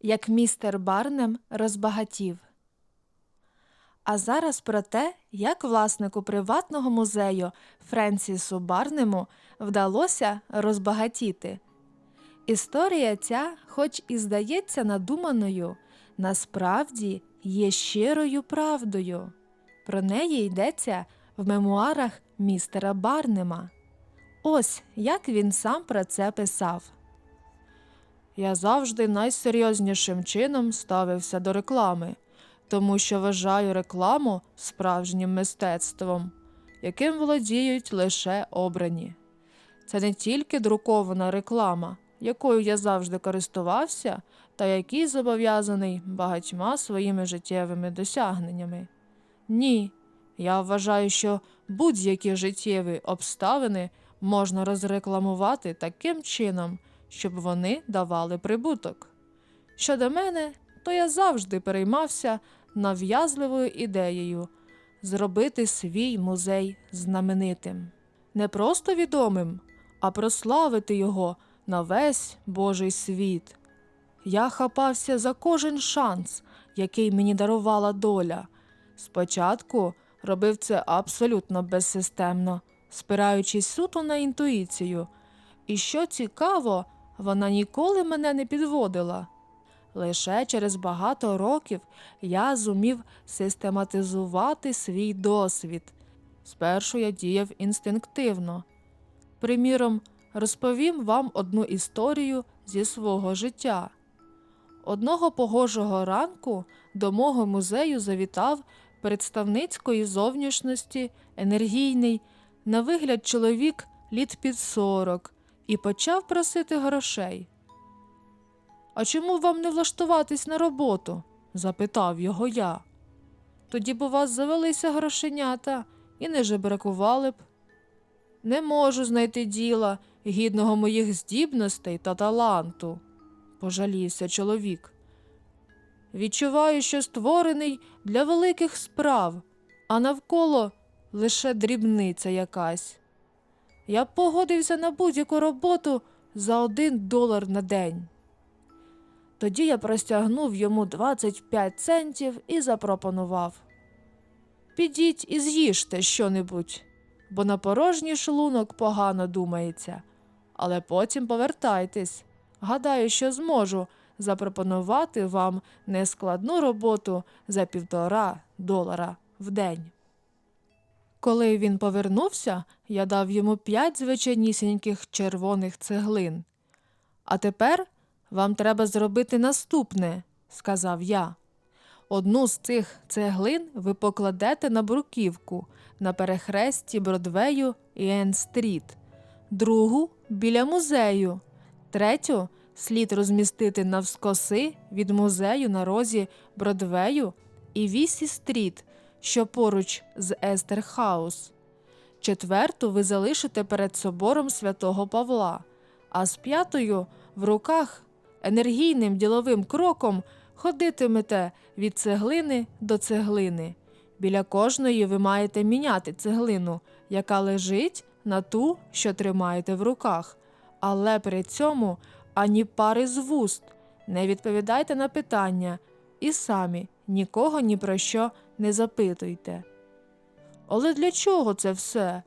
як містер Барнем розбагатів. А зараз про те, як власнику приватного музею Френсісу Барнему вдалося розбагатіти. Історія ця, хоч і здається надуманою, насправді є щирою правдою. Про неї йдеться в мемуарах містера Барнема. Ось як він сам про це писав. Я завжди найсерйознішим чином ставився до реклами, тому що вважаю рекламу справжнім мистецтвом, яким володіють лише обрані. Це не тільки друкована реклама, якою я завжди користувався, та який зобов'язаний багатьма своїми життєвими досягненнями. Ні, я вважаю, що будь-які життєві обставини можна розрекламувати таким чином, щоб вони давали прибуток. Щодо мене, то я завжди переймався нав'язливою ідеєю зробити свій музей знаменитим, не просто відомим, а прославити його на весь Божий світ. Я хапався за кожен шанс, який мені дарувала доля. Спочатку робив це абсолютно безсистемно, спираючись суто на інтуїцію. І що цікаво, вона ніколи мене не підводила. Лише через багато років я зумів систематизувати свій досвід. Спершу я діяв інстинктивно. Приміром, розповім вам одну історію зі свого життя. Одного погожого ранку до мого музею завітав представницької зовнішності, енергійний, на вигляд чоловік літ під сорок, і почав просити грошей. А чому вам не влаштуватись на роботу? запитав його я. Тоді б у вас завелися грошенята і не жебракували б. Не можу знайти діла, гідного моїх здібностей та таланту, пожалівся чоловік. Відчуваю, що створений для великих справ, а навколо лише дрібниця якась. Я б погодився на будь-яку роботу за один долар на день. Тоді я простягнув йому 25 центів і запропонував Підіть і з'їжте щонебудь, бо на порожній шлунок погано думається, але потім повертайтесь. Гадаю, що зможу запропонувати вам нескладну роботу за півтора долара в день. Коли він повернувся, я дав йому п'ять звичайнісіньких червоних цеглин. А тепер вам треба зробити наступне, сказав я. Одну з цих цеглин ви покладете на бруківку на перехресті Бродвею і Енн-стріт, другу біля музею, третю слід розмістити навскоси від музею на розі Бродвею і Вісі стріт, що поруч з Естерхаус. Четверту ви залишите перед собором святого Павла, а з п'ятою в руках енергійним діловим кроком ходитимете від цеглини до цеглини. Біля кожної ви маєте міняти цеглину, яка лежить на ту, що тримаєте в руках, але при цьому ані пари з вуст. Не відповідайте на питання і самі нікого ні про що не запитуйте. Але для чого це все?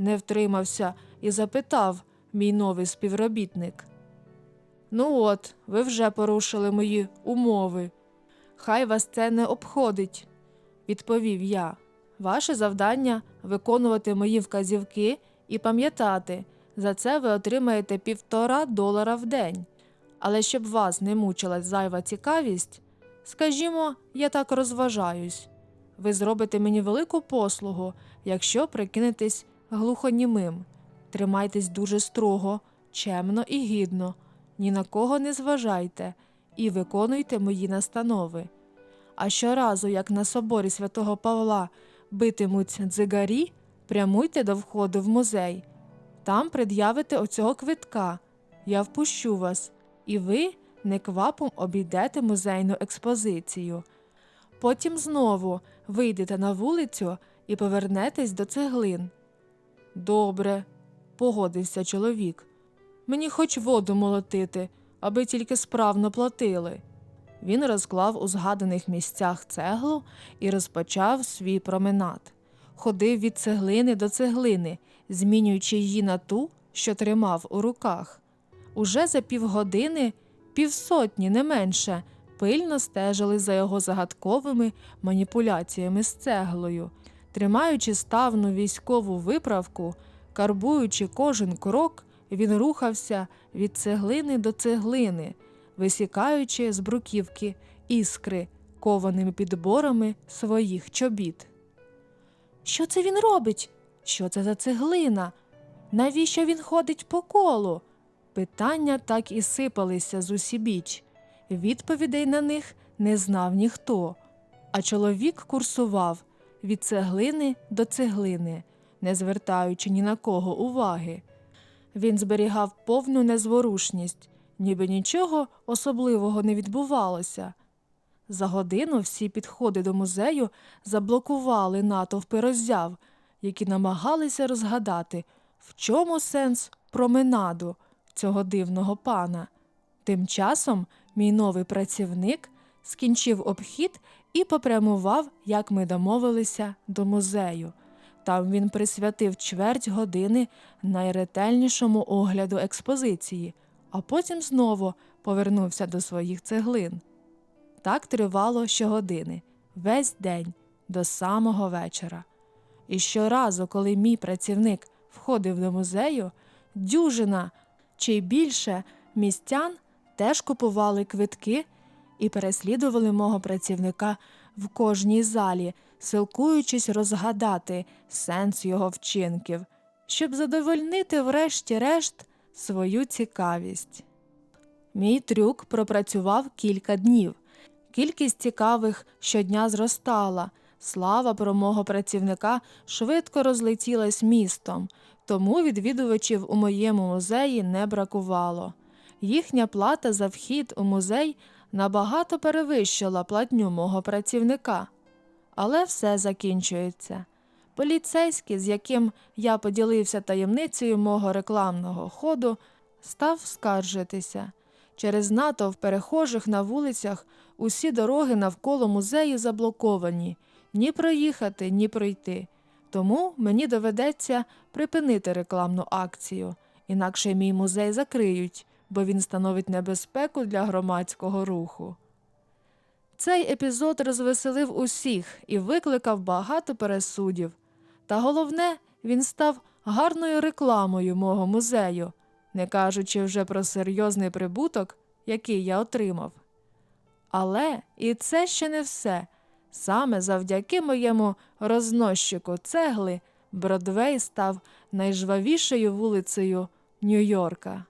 не втримався і запитав мій новий співробітник. Ну от, ви вже порушили мої умови. Хай вас це не обходить, відповів я. Ваше завдання виконувати мої вказівки і пам'ятати, за це ви отримаєте півтора долара в день. Але щоб вас не мучила зайва цікавість, скажімо, я так розважаюсь. Ви зробите мені велику послугу, якщо прикинетесь глухонімим. Тримайтесь дуже строго, чемно і гідно, ні на кого не зважайте і виконуйте мої настанови. А щоразу, як на соборі святого Павла битимуть дзигарі, прямуйте до входу в музей. Там пред'явите оцього квитка. Я впущу вас, і ви неквапом обійдете музейну експозицію. Потім знову вийдете на вулицю і повернетесь до цеглин. Добре, погодився чоловік. Мені хоч воду молотити, аби тільки справно платили. він розклав у згаданих місцях цеглу і розпочав свій променад. Ходив від цеглини до цеглини, змінюючи її на ту, що тримав у руках. Уже за півгодини, півсотні, не менше, пильно стежили за його загадковими маніпуляціями з цеглою, тримаючи ставну військову виправку, карбуючи кожен крок, він рухався від цеглини до цеглини, висікаючи з бруківки іскри кованими підборами своїх чобіт. Що це він робить? Що це за цеглина? Навіщо він ходить по колу? Питання так і сипалися з усібіч. Відповідей на них не знав ніхто, а чоловік курсував від цеглини до цеглини, не звертаючи ні на кого уваги. Він зберігав повну незворушність, ніби нічого особливого не відбувалося. За годину всі підходи до музею заблокували натовпи роззяв, які намагалися розгадати, в чому сенс променаду цього дивного пана. Тим часом мій новий працівник скінчив обхід і попрямував, як ми домовилися, до музею. Там він присвятив чверть години найретельнішому огляду експозиції, а потім знову повернувся до своїх цеглин. Так тривало щогодини, весь день до самого вечора. І щоразу, коли мій працівник входив до музею, дюжина чи більше містян теж купували квитки і переслідували мого працівника в кожній залі, силкуючись розгадати сенс його вчинків, щоб задовольнити, врешті-решт, свою цікавість. Мій трюк пропрацював кілька днів. Кількість цікавих щодня зростала. Слава про мого працівника швидко розлетілась містом, тому відвідувачів у моєму музеї не бракувало. Їхня плата за вхід у музей набагато перевищила платню мого працівника. Але все закінчується. Поліцейський, з яким я поділився таємницею мого рекламного ходу, став скаржитися. Через натовп перехожих на вулицях усі дороги навколо музею заблоковані ні проїхати, ні пройти. Тому мені доведеться припинити рекламну акцію, інакше мій музей закриють, бо він становить небезпеку для громадського руху. Цей епізод розвеселив усіх і викликав багато пересудів. Та головне, він став гарною рекламою мого музею, не кажучи вже про серйозний прибуток, який я отримав. Але і це ще не все. Саме завдяки моєму рознощику цегли Бродвей став найжвавішою вулицею Нью-Йорка.